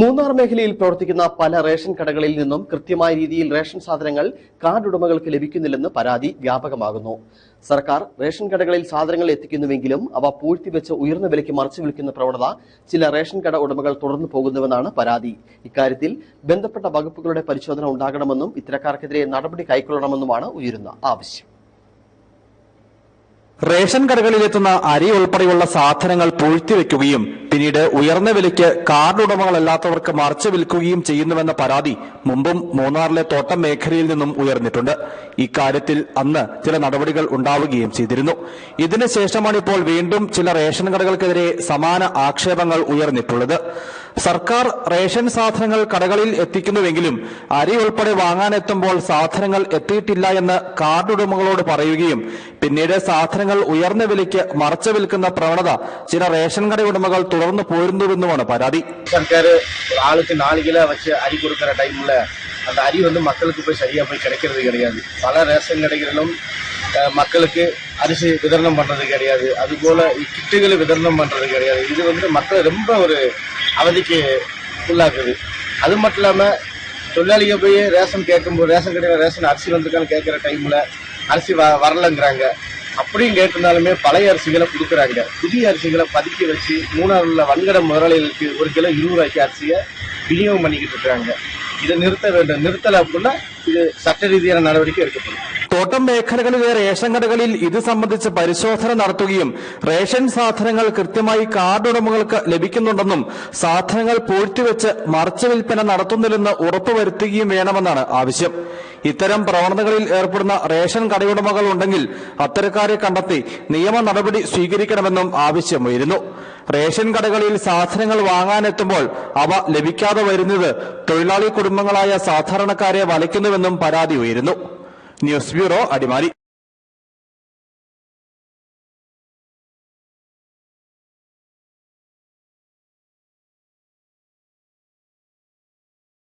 മൂന്നാർ മേഖലയിൽ പ്രവർത്തിക്കുന്ന പല റേഷൻ കടകളിൽ നിന്നും കൃത്യമായ രീതിയിൽ റേഷൻ സാധനങ്ങൾ കാർഡ് ഉടമകൾക്ക് ലഭിക്കുന്നില്ലെന്ന് പരാതി വ്യാപകമാകുന്നു. സർക്കാർ റേഷൻ കടകളിൽ സാധനങ്ങൾ എത്തിക്കുന്നുവെങ്കിലും അവ പൂഴ്ത്തിവെച്ച് ഉയർന്ന വിലയ്ക്ക് മറച്ചു വിൽക്കുന്ന പ്രവണത ചില റേഷൻ കട ഉടമകൾ തുടർന്നു പോകുന്നുവെന്നാണ് പരാതി. ഇക്കാര്യത്തിൽ ബന്ധപ്പെട്ട വകുപ്പുകളുടെ പരിശോധന ഉണ്ടാകണമെന്നും ഇത്തരക്കാർക്കെതിരെ നടപടി കൈക്കൊള്ളണമെന്നുമാണ് ഉയരുന്ന ആവശ്യം. റേഷൻ കടകളിലെത്തുന്ന അരി ഉൾപ്പെടെയുള്ള സാധനങ്ങൾ പൂഴ്ത്തിവെക്കുകയും പിന്നീട് ഉയർന്ന വിലയ്ക്ക് കാർഡ് ഉടമകളല്ലാത്തവർക്ക് മറച്ചു വിൽക്കുകയും ചെയ്യുന്നുവെന്ന പരാതി മുമ്പും മൂന്നാറിലെ തോട്ടം മേഖലയിൽ നിന്നും ഉയർന്നിട്ടുണ്ട്. ഇക്കാര്യത്തിൽ അന്ന് ചില നടപടികൾ ഉണ്ടാവുകയും ചെയ്തിരുന്നു. ഇതിനുശേഷമാണ് ഇപ്പോൾ വീണ്ടും ചില റേഷൻ കടകൾക്കെതിരെ സമാന ആക്ഷേപങ്ങൾ ഉയർന്നിട്ടുള്ളത്. സർക്കാർ റേഷൻ സാധനങ്ങൾ കടകളിൽ എത്തിക്കുന്നുവെങ്കിലും അരി ഉൾപ്പെടെ വാങ്ങാനെത്തുമ്പോൾ സാധനങ്ങൾ എത്തിയിട്ടില്ല എന്ന് കാർഡ് ഉടമകളോട് പറയുകയും പിന്നീട് സാധനങ്ങൾ ഉയർന്ന വിലയ്ക്ക് മറച്ചു വിൽക്കുന്ന പ്രവണത ചില റേഷൻ കട ഉടമകൾ തുടർന്നു പോരുന്നുവെന്നുമാണ് പരാതി சர்க்கார் ஆளுக்கு நாலு கிலோ வச்சு அரி கொடுக்குற டைம்ல அந்த அரி வந்து மக்களுக்கு போய் சரியா போய் கிடைக்கிறது கிடையாது பல ரேஷன் கடைகளிலும் அஹ், மக்களுக்கு அரிசி விதரணம் பண்றது கிடையாது அதுபோல கிட்டுகளை விதரணம் பண்றது கிடையாது இது வந்து மக்கள் ரொம்ப ஒரு அவதிக்கு உள்ளாக்குது. அது மட்டும் இல்லாமல் தொழிலாளிகள் போய் ரேஷன் கேட்கும்போது ரேஷன் கடையில் ரேஷன் அரிசி வந்திருக்கான்னு கேட்குற டைமில் அரிசி வ வரலங்கிறாங்க. அப்படியும் கேட்டிருந்தாலுமே பழைய அரிசிகளை கொடுக்குறாங்க புதிய அரிசிகளை பதுக்கி வச்சு மூணாறுல வன்கட முதலாளிகளுக்கு ஒரு கிலோ இருபது ரூபாய்க்கு அரிசியை விநியோகம் பண்ணிக்கிட்டு இருக்கிறாங்க இதை நிறுத்த வேண்டும். நிறுத்தலை அப்படின்னா ഇത് ചട്ടരീതിയിലെ നടപടിക്ക് എടുക്കപ്പെടും. തോട്ടം മേഖലകളിലെ റേഷൻ കടകളിൽ ഇത് സംബന്ധിച്ച് പരിശോധന നടത്തുകയും റേഷൻ സാധനങ്ങൾ കൃത്യമായി കാർഡ് ഉടമകൾക്ക് ലഭിക്കുന്നുണ്ടെന്നും സാധനങ്ങൾ പൂഴ്ത്തിവെച്ച് മറിച്ച് വിൽപ്പന നടത്തുന്നില്ലെന്ന് ഉറപ്പുവരുത്തുകയും വേണമെന്നാണ് ആവശ്യം. ഇത്തരം പ്രവണതകളിൽ ഏർപ്പെടുന്ന റേഷൻ കടയുടമകൾ ഉണ്ടെങ്കിൽ അത്തരക്കാരെ കണ്ടെത്തി നിയമ നടപടി സ്വീകരിക്കണമെന്നും ആവശ്യമുയരുന്നു. റേഷൻ കടകളിൽ സാധനങ്ങൾ വാങ്ങാനെത്തുമ്പോൾ അവ ലഭിക്കാതെ വരുന്നത് തൊഴിലാളി കുടുംബങ്ങളായ സാധാരണക്കാരെ വലയ്ക്കുന്നു വലയ്ക്കുന്നുവെന്നും പരാതി ഉയരുന്നു. News bureau Adimali.